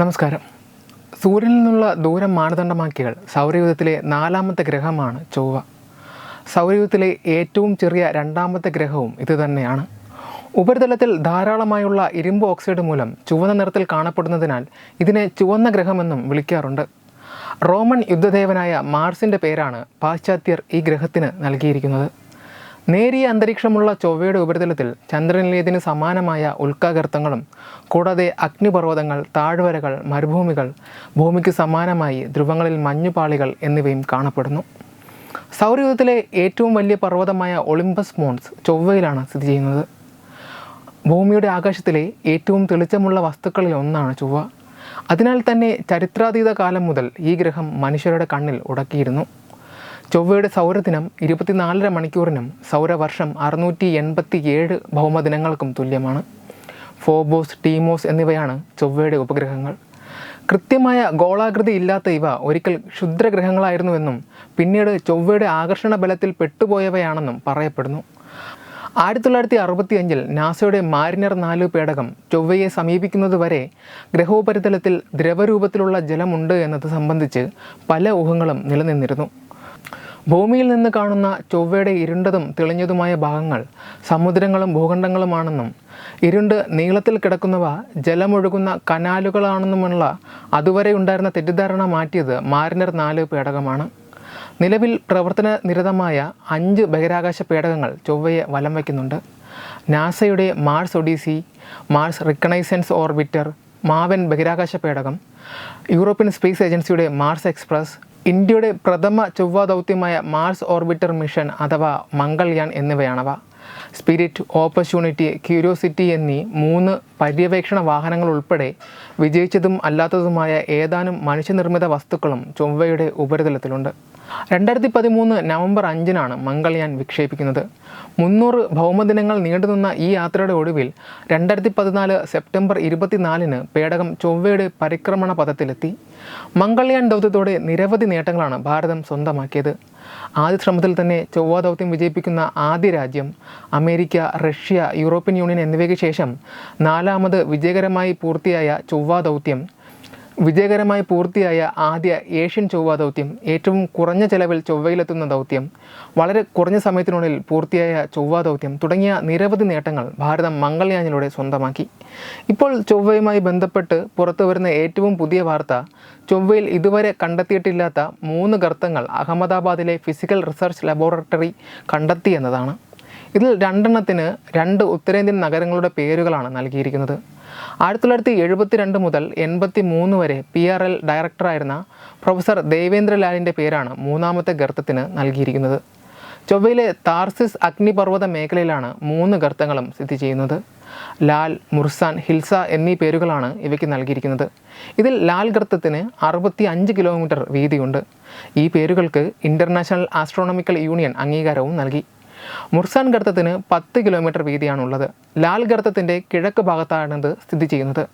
നമസ്കാരം. സൂര്യനിൽ നിന്നുള്ള ദൂരം മാനദണ്ഡമാക്കിയാൽ സൗരയൂഥത്തിലെ നാലാമത്തെ ഗ്രഹമാണ് ചൊവ്വ. സൗരയൂഥത്തിലെ ഏറ്റവും ചെറിയ രണ്ടാമത്തെ ഗ്രഹവും ഇതുതന്നെയാണ് ഉപരിതലത്തിൽ ധാരാളമായുള്ള ഇരുമ്പ് ഓക്സൈഡ് മൂലം ചുവന്ന നിറത്തിൽ കാണപ്പെടുന്നതിനാൽ ഇതിനെ ചുവന്ന ഗ്രഹമെന്നും വിളിക്കാറുണ്ട്. റോമൻ യുദ്ധദേവനായ മാർസിന്റെ പേരാണ് പാശ്ചാത്യർ ഈ ഗ്രഹത്തിന് നൽകിയിരിക്കുന്നത്. നേരിയ അന്തരീക്ഷമുള്ള ചൊവ്വയുടെ ഉപരിതലത്തിൽ ചന്ദ്രനിലേതിന് സമാനമായ ഉൽക്കാഗർത്തങ്ങളും കൂടാതെ അഗ്നിപർവതങ്ങൾ താഴ്വരകൾ മരുഭൂമികൾ ഭൂമിക്ക് സമാനമായി ധ്രുവങ്ങളിൽ മഞ്ഞുപാളികൾ എന്നിവയും കാണപ്പെടുന്നു. സൗരയൂഥത്തിലെ ഏറ്റവും വലിയ പർവതമായ ഒളിമ്പസ് മോൺസ് ചൊവ്വയിലാണ് സ്ഥിതി ചെയ്യുന്നത്. ഭൂമിയുടെ ആകാശത്തിലെ ഏറ്റവും തെളിച്ചമുള്ള വസ്തുക്കളിൽ ഒന്നാണ് ചൊവ്വ. അതിനാൽ തന്നെ ചരിത്രാതീത കാലം മുതൽ ഈ ഗ്രഹം മനുഷ്യരുടെ കണ്ണിൽ ഉടക്കിയിരുന്നു. ചൊവ്വയുടെ സൗരദിനം ഇരുപത്തിനാലര മണിക്കൂറിനും സൗരവർഷം അറുന്നൂറ്റി എൺപത്തി ഏഴ് ഭൗമദിനങ്ങൾക്കും തുല്യമാണ്. ഫോബോസ് ടീമോസ് എന്നിവയാണ് ചൊവ്വയുടെ ഉപഗ്രഹങ്ങൾ. കൃത്യമായ ഗോളാകൃതി ഇല്ലാത്ത ഇവ ഒരിക്കൽ ക്ഷുദ്രഗ്രഹങ്ങളായിരുന്നുവെന്നും പിന്നീട് ചൊവ്വയുടെ ആകർഷണ ബലത്തിൽ പെട്ടുപോയവയാണെന്നും പറയപ്പെടുന്നു. ആയിരത്തി തൊള്ളായിരത്തി അറുപത്തി അഞ്ചിൽ നാസയുടെ മാരിനർ നാല് പേടകം ചൊവ്വയെ സമീപിക്കുന്നതുവരെ ഗ്രഹോപരിതലത്തിൽ ദ്രവരൂപത്തിലുള്ള ജലമുണ്ട് എന്നത് സംബന്ധിച്ച് പല ഊഹങ്ങളും നിലനിന്നിരുന്നു. ഭൂമിയിൽ നിന്ന് കാണുന്ന ചൊവ്വയുടെ ഇരുണ്ടതും തെളിഞ്ഞതുമായ ഭാഗങ്ങൾ സമുദ്രങ്ങളും ഭൂഖണ്ഡങ്ങളുമാണെന്നും ഇരുണ്ട് നീളത്തിൽ കിടക്കുന്നവ ജലമൊഴുകുന്ന കനാലുകളാണെന്നുമുള്ള അതുവരെ ഉണ്ടായിരുന്ന തെറ്റിദ്ധാരണ മാറ്റിയത് മാരിനർ നാല് പേടകമാണ്. നിലവിൽ പ്രവർത്തന നിരതമായ അഞ്ച് ബഹിരാകാശ പേടകങ്ങൾ ചൊവ്വയെ വലം വയ്ക്കുന്നുണ്ട്. നാസയുടെ Mars Odyssey Mars Reconnaissance Orbiter MAVEN ബഹിരാകാശ പേടകം യൂറോപ്യൻ സ്പേസ് ഏജൻസിയുടെ മാർസ് എക്സ്പ്രസ് ഇന്ത്യയുടെ പ്രഥമ ചൊവ്വ ദൗത്യമായ മാർസ് ഓർബിറ്റർ മിഷൻ അഥവാ മംഗൾയാൻ എന്നിവയാണവ. സ്പിരിറ്റ് ഓപ്പർച്യൂണിറ്റി ക്യൂരിയോസിറ്റി എന്നീ മൂന്ന് പര്യവേക്ഷണ വാഹനങ്ങൾ ഉൾപ്പെടെ വിജയിച്ചതും അല്ലാത്തതുമായ ഏതാനും മനുഷ്യനിർമ്മിത വസ്തുക്കളും ചൊവ്വയുടെ ഉപരിതലത്തിലുണ്ട്. രണ്ടായിരത്തി പതിമൂന്ന് നവംബർ അഞ്ചിനാണ് മംഗൾയാൻ വിക്ഷേപിക്കുന്നത്. മുന്നൂറ് ഭൗമദിനങ്ങൾ നീണ്ടുനിന്ന ഈ യാത്രയുടെ ഒടുവിൽ രണ്ടായിരത്തി പതിനാല് സെപ്റ്റംബർ ഇരുപത്തിനാലിന് പേടകം ചൊവ്വയുടെ പരിക്രമണ പഥത്തിലെത്തി. മംഗൾയാൻ ദൗത്യത്തോടെ നിരവധി നേട്ടങ്ങളാണ് ഭാരതം സ്വന്തമാക്കിയത്. ആദ്യ ശ്രമത്തിൽ തന്നെ ചൊവ്വ ദൗത്യം വിജയിപ്പിക്കുന്ന ആദ്യ രാജ്യം അമേരിക്ക റഷ്യ യൂറോപ്യൻ യൂണിയൻ എന്നിവയ്ക്ക് ശേഷം നാലാമത് വിജയകരമായി പൂർത്തിയായ ചൊവ്വ ദൗത്യം വിജയകരമായി പൂർത്തിയായ ആദ്യ ഏഷ്യൻ ചൊവ്വ ദൗത്യം ഏറ്റവും കുറഞ്ഞ ചെലവിൽ ചൊവ്വയിലെത്തുന്ന ദൗത്യം വളരെ കുറഞ്ഞ സമയത്തിനുള്ളിൽ പൂർത്തിയായ ചൊവ്വ ദൗത്യം തുടങ്ങിയ നിരവധി നേട്ടങ്ങൾ ഭാരതം മംഗൾയാനിലൂടെ സ്വന്തമാക്കി. ഇപ്പോൾ ചൊവ്വയുമായി ബന്ധപ്പെട്ട് പുറത്തു വരുന്ന ഏറ്റവും പുതിയ വാർത്ത ചൊവ്വയിൽ ഇതുവരെ കണ്ടെത്തിയിട്ടില്ലാത്ത മൂന്ന് ഗർത്തങ്ങൾ അഹമ്മദാബാദിലെ ഫിസിക്കൽ റിസർച്ച് ലബോറട്ടറി കണ്ടെത്തി എന്നതാണ്. ഇതിൽ രണ്ടെണ്ണത്തിന് രണ്ട് ഉത്തരേന്ത്യൻ നഗരങ്ങളുടെ പേരുകളാണ് നൽകിയിരിക്കുന്നത്. ആയിരത്തി തൊള്ളായിരത്തി എഴുപത്തി രണ്ട് മുതൽ എൺപത്തി മൂന്ന് വരെ പി ആർ എൽ ഡയറക്ടറായിരുന്ന പ്രൊഫസർ ദേവേന്ദ്രലാലിന്റെ പേരാണ് മൂന്നാമത്തെ ഗർത്തത്തിന് നൽകിയിരിക്കുന്നത്. ചൊവ്വയിലെ താർസിസ് അഗ്നിപർവത മേഖലയിലാണ് മൂന്ന് ഗർത്തങ്ങളും സ്ഥിതി ചെയ്യുന്നത്. ലാൽ മുർസാൻ ഹിൽസ എന്നീ പേരുകളാണ് ഇവയ്ക്ക് നൽകിയിരിക്കുന്നത്. ഇതിൽ ലാൽ ഗർത്തത്തിന് അറുപത്തി അഞ്ച് കിലോമീറ്റർ വീതിയുണ്ട്. ഈ പേരുകൾക്ക് ഇന്റർനാഷണൽ ആസ്ട്രോണമിക്കൽ യൂണിയൻ അംഗീകാരവും നൽകി. മുർസാൻ ഗർത്തത്തിന് പത്ത് കിലോമീറ്റർ വീതിയാണുള്ളത്. ലാൽ ഗർത്തത്തിന്റെ കിഴക്ക് ഭാഗത്താണിത് സ്ഥിതി ചെയ്യുന്നത്.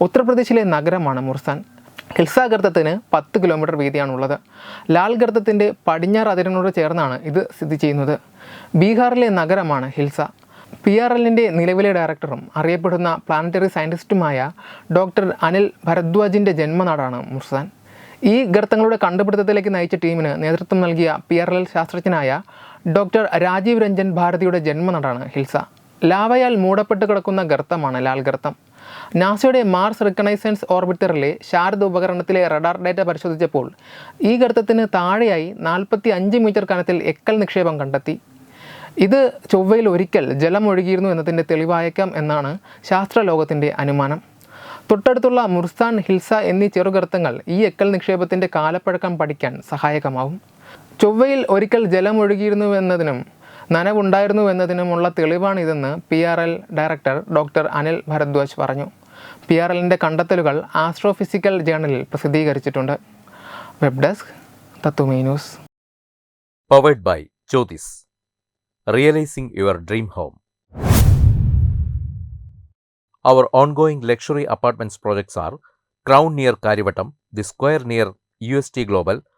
ഉത്തർപ്രദേശിലെ നഗരമാണ് മുർസാൻ. ഹിൽസ ഗർത്തത്തിന് പത്ത് കിലോമീറ്റർ വീതിയാണുള്ളത്. ലാൽ ഗർത്തത്തിന്റെ പടിഞ്ഞാറ് അതിരനോട് ചേർന്നാണ് ഇത് സ്ഥിതി ചെയ്യുന്നത്. ബീഹാറിലെ നഗരമാണ് ഹിൽസ. പി ആർ എല്ലിന്റെ നിലവിലെ ഡയറക്ടറും അറിയപ്പെടുന്ന പ്ലാനറ്ററി സയന്റിസ്റ്റുമായ ഡോക്ടർ അനിൽ ഭരദ്വാജിന്റെ ജന്മനാടാണ് മുർസാൻ. ഈ ഗർത്തങ്ങളുടെ കണ്ടുപിടുത്തത്തിലേക്ക് നയിച്ച ടീമിന് നേതൃത്വം നൽകിയ പി ആർ എൽ ശാസ്ത്രജ്ഞനായ ഡോക്ടർ രാജീവ് രഞ്ജൻ ഭാരതിയുടെ ജന്മനാടാണ് ഹിൽസ. ലാവയാൽ മൂടപ്പെട്ട് കിടക്കുന്ന ഗർത്തമാണ് ലാൽ ഗർത്തം. നാസയുടെ മാർസ് റിക്കണൈസൻസ് ഓർബിറ്ററിലെ ശാരദ ഉപകരണത്തിലെ റഡാർ ഡാറ്റ പരിശോധിച്ചപ്പോൾ ഈ ഗർത്തത്തിന് താഴെയായി നാൽപ്പത്തി അഞ്ച് മീറ്റർ കനത്തിൽ എക്കൽ നിക്ഷേപം കണ്ടെത്തി. ഇത് ചൊവ്വയിൽ ഒരിക്കൽ ജലം ഒഴുകിയിരുന്നു എന്നതിന്റെ തെളിവായേക്കാം എന്നാണ് ശാസ്ത്രലോകത്തിന്റെ അനുമാനം. തൊട്ടടുത്തുള്ള മുർസാൻ ഹിൽസ എന്നീ ചെറുഗർത്തങ്ങൾ ഈ എക്കൽ നിക്ഷേപത്തിന്റെ കാലപ്പഴക്കം പഠിക്കാൻ സഹായകമാവും. ചൊവ്വയിൽ ഒരിക്കൽ ജലമൊഴുകിയിരുന്നു എന്നതിനും നനവുണ്ടായിരുന്നു എന്നതിനുമുള്ള തെളിവാണിതെന്ന് P R L director doctor Anil Bharadwaj പറഞ്ഞു. പി ആർ എല്ലിന്റെ കണ്ടെത്തലുകൾ ആസ്ട്രോഫിസിക്കൽ ജേണലിൽ പ്രസിദ്ധീകരിച്ചിട്ടുണ്ട്. Web desk തത്തുമീ powered by Jyothis realising your dream home our ongoing luxury apartments projects R Crown near Kariavattom the Square near U S T Crown